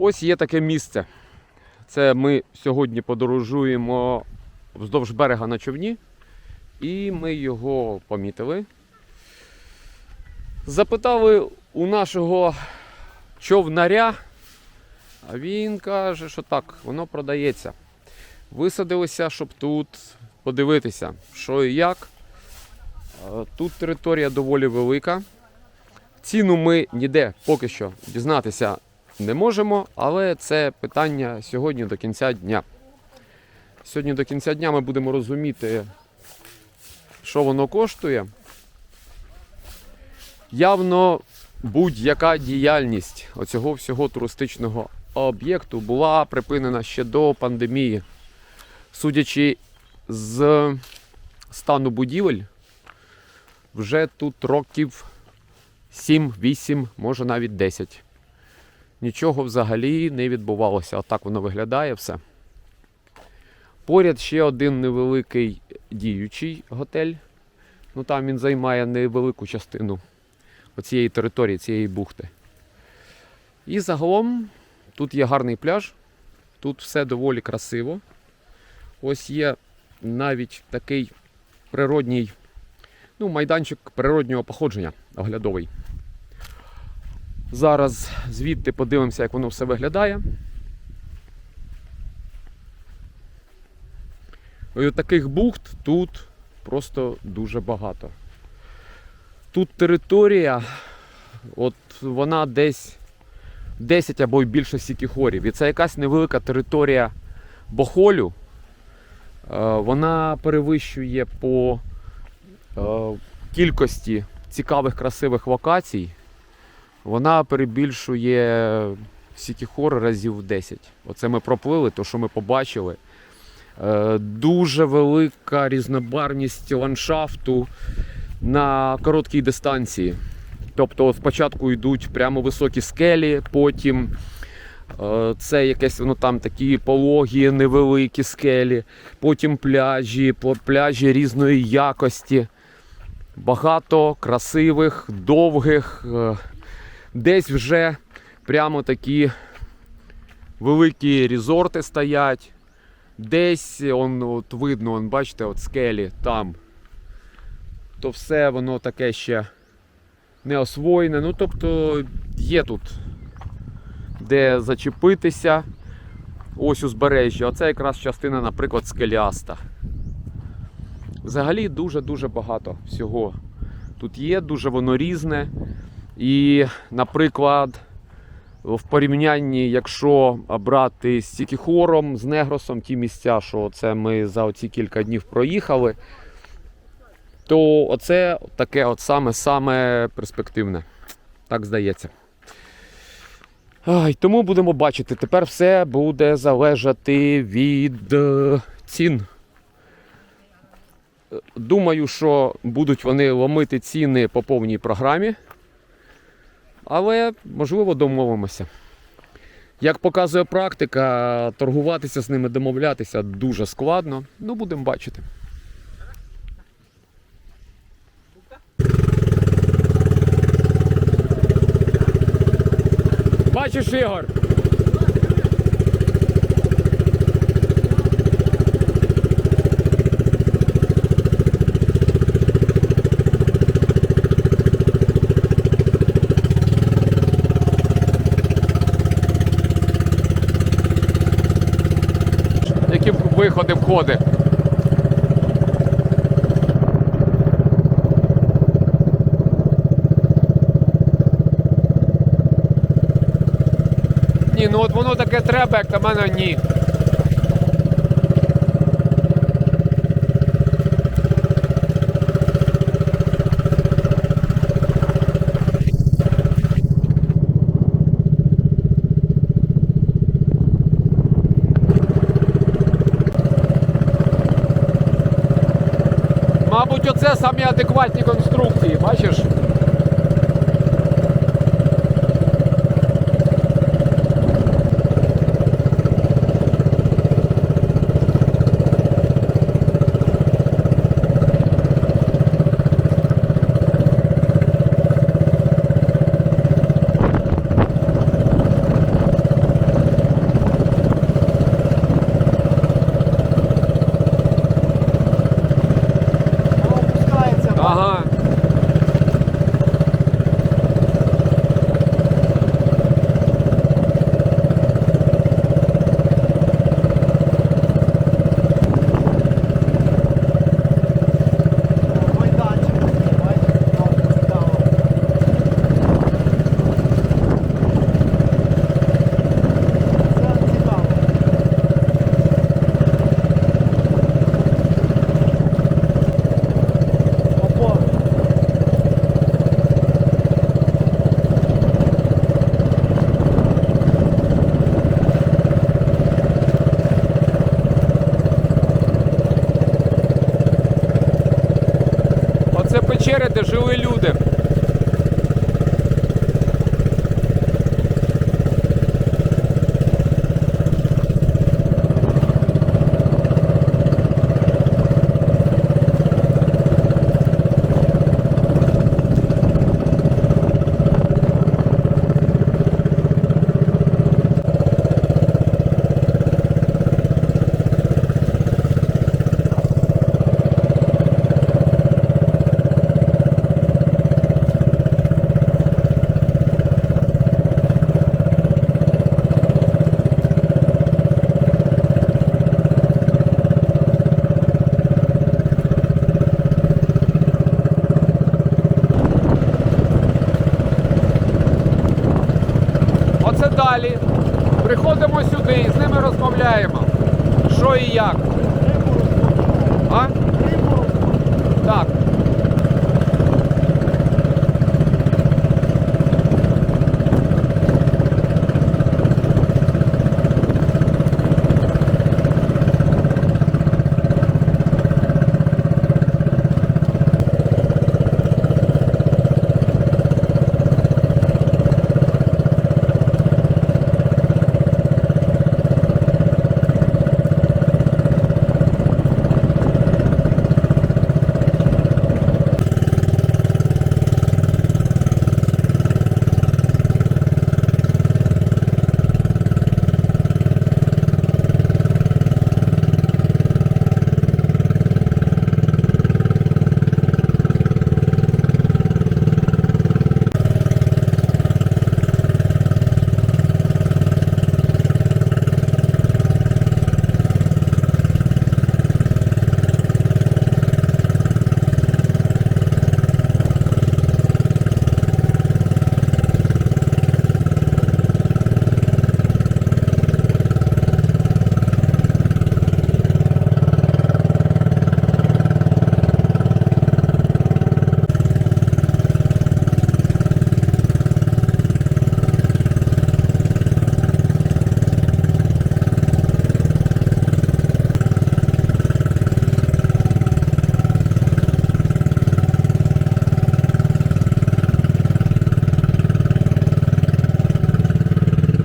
Ось є таке місце. Це ми сьогодні подорожуємо вздовж берега на човні, і ми його помітили. Запитали у нашого човнаря, а він каже, що так, воно продається. Висадилися, щоб тут подивитися, що і як. Тут територія доволі велика. Ціну ми ніде поки що дізнатися не можемо, але це питання сьогодні до кінця дня. Сьогодні до кінця дня ми будемо розуміти, що воно коштує. Явно будь-яка діяльність оцього всього туристичного об'єкту була припинена ще до пандемії. Судячи з стану будівель, вже тут років 7-8, може навіть 10. Нічого взагалі не відбувалося. Отак воно виглядає все. Поряд ще один невеликий діючий готель. Ну там він займає невелику частину оцієї території, цієї бухти. І загалом тут є гарний пляж, тут все доволі красиво. Ось є навіть такий природній ну, майданчик природнього походження оглядовий. Зараз звідти подивимося, як воно все виглядає. І таких бухт тут просто дуже багато. Тут територія, от вона десь 10 або й більше сікіхорів. І це якась невелика територія Бохолю. Е, Вона перевищує по е, кількості цікавих красивих локацій. Вона перебільшує Сікіхор разів 10. Оце ми проплили, то що ми побачили. Е, Дуже велика різнобарність ландшафту на короткій дистанції. Тобто спочатку йдуть прямо високі скелі, потім е, це якесь воно там такі пологі, невеликі скелі, потім пляжі, пляжі різної якості. Багато красивих, довгих. Десь вже прямо такі великі різорти стоять. Десь он, от видно, он, бачите, от скелі там. То все воно таке ще не освоєне. Ну, тобто є тут де зачепитися. Ось узбережжя. Оце якраз частина, наприклад, скеляста. Взагалі дуже-дуже багато всього. Тут є, дуже воно різне. І, наприклад, в порівнянні, якщо брати з Сікіхором, з Негросом, ті місця, що це ми за оці кілька днів проїхали, то оце таке от саме-саме перспективне. Так здається. Ай, тому будемо бачити. Тепер все буде залежати від е, цін. Думаю, що будуть вони ломити ціни по повній програмі. Але, можливо, домовимося. Як показує практика, торгуватися з ними, домовлятися дуже складно. Ну, будемо бачити. Бачиш, Ігор? Виходи, входи. Ні, ну от воно таке треба, як на мене ні. Самі адекватні конструкції, бачиш? Печери, де жили люди. Оце далі. Приходимо сюди і з ними розмовляємо. Що і як. А? Так.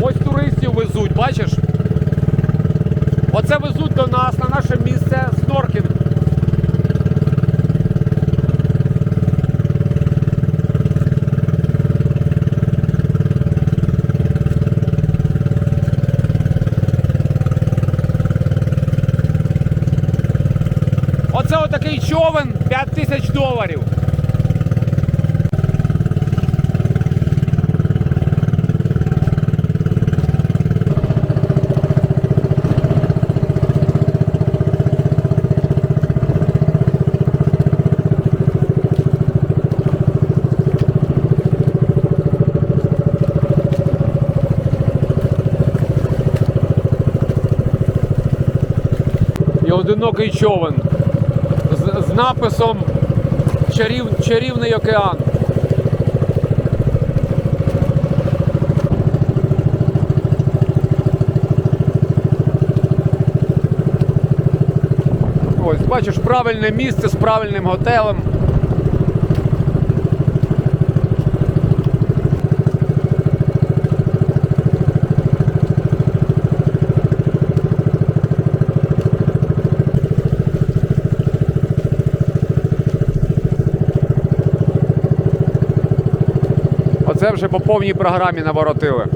Ось туристів везуть, бачиш? Оце везуть до нас на наше місце сноркінг. Оце отакий човен 5 тисяч доларів. Одинокий човен з, з написом Чарів, Чарівний океан. Ось, бачиш, правильне місце з правильним готелем. Оце вже по повній програмі наворотили.